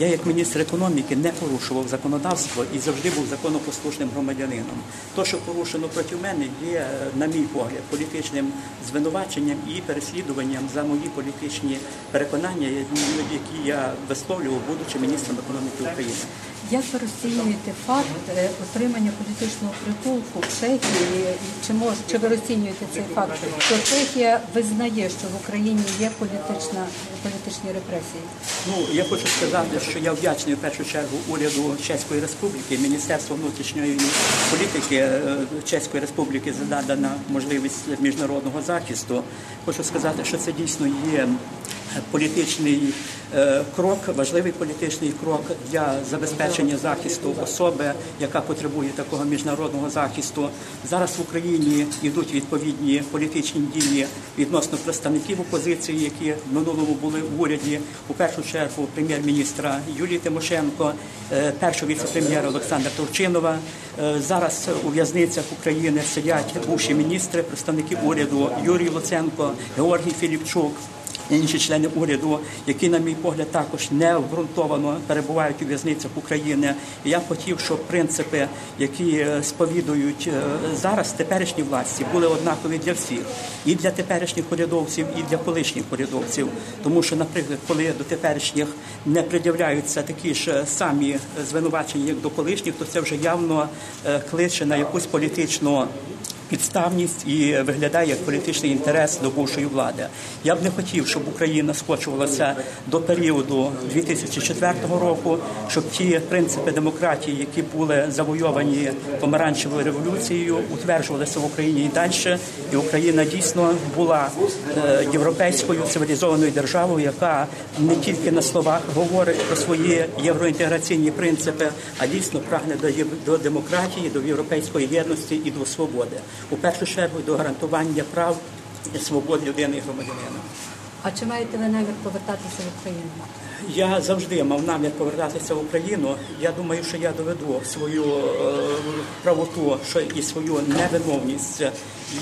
Я, як міністр економіки, не порушував законодавство і завжди був законопослушним громадянином. То, що порушено проти мене, є, е, на мій погляд, політичним звинуваченням і переслідуванням за мої політичні переконання, які я висловлював, будучи міністром економіки України. Як ви розцінюєте факт е, отримання політичного притулку в Чехії? Чи мож, чи ви розцінюєте цей факт? Що Чехія визнає, що в Україні є політична політичні репресії? Ну я хочу сказати, що я вдячний в першу чергу уряду Чеської Республіки, Міністерству внутрішньої політики е, Чеської Республіки за надана можливість міжнародного захисту. Хочу сказати, що це дійсно є політичний е, крок, важливий політичний крок для забезпечення захисту особи, яка потребує такого міжнародного захисту. Зараз в Україні йдуть відповідні політичні дії відносно представників опозиції, які в минулому були в уряді. У першу чергу прем'єр-міністра Юлії Тимошенко, е, першого віце-прем'єра Олександра Турчинова. Е, Зараз у в'язницях України сидять бувші міністри, представники уряду Юрій Луценко, Георгій Філіпчук інші члени уряду, які, на мій погляд, також не обґрунтовано перебувають у в'язницях України. І я хотів, щоб принципи, які е, сповідують е, зараз теперішні власті, були однакові для всіх, і для теперішніх урядовців, і для колишніх урядовців. Тому що, наприклад, коли до теперішніх не пред'являються такі ж е, самі звинувачення, як до колишніх, то це вже явно кличе на якусь політичну підставність і виглядає як політичний інтерес до бувшої влади. Я б не хотів, щоб Україна скочувалася до періоду 2004 року, щоб ті принципи демократії, які були завойовані помаранчевою революцією, утверджувалися в Україні і далі. І Україна дійсно була е, європейською цивілізованою державою, яка не тільки на словах говорить про свої євроінтеграційні принципи, а дійсно прагне до демократії, до європейської єдності і до свободи. У першу чергу до гарантування прав і свобод людини і громадянина. А чи маєте ви намір повертатися в Україну? Я завжди мав намір повертатися в Україну. Я думаю, що я доведу свою е, правоту, що і свою невиновність,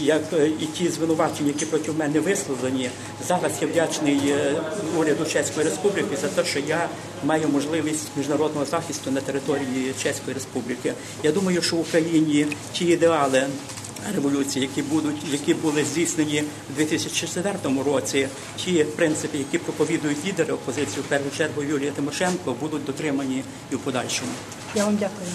як е, і ті звинувачення, які проти мене висловлені. Зараз я вдячний е, уряду Чеської Республіки за те, що я маю можливість міжнародного захисту на території Чеської Республіки. Я думаю, що в Україні ті ідеали революції, які будуть, які були здійснені в 2004 році, ті принципи, які проповідують лідери опозиції, в першу чергу Юлія Тимошенко, будуть дотримані і в подальшому. Я вам дякую.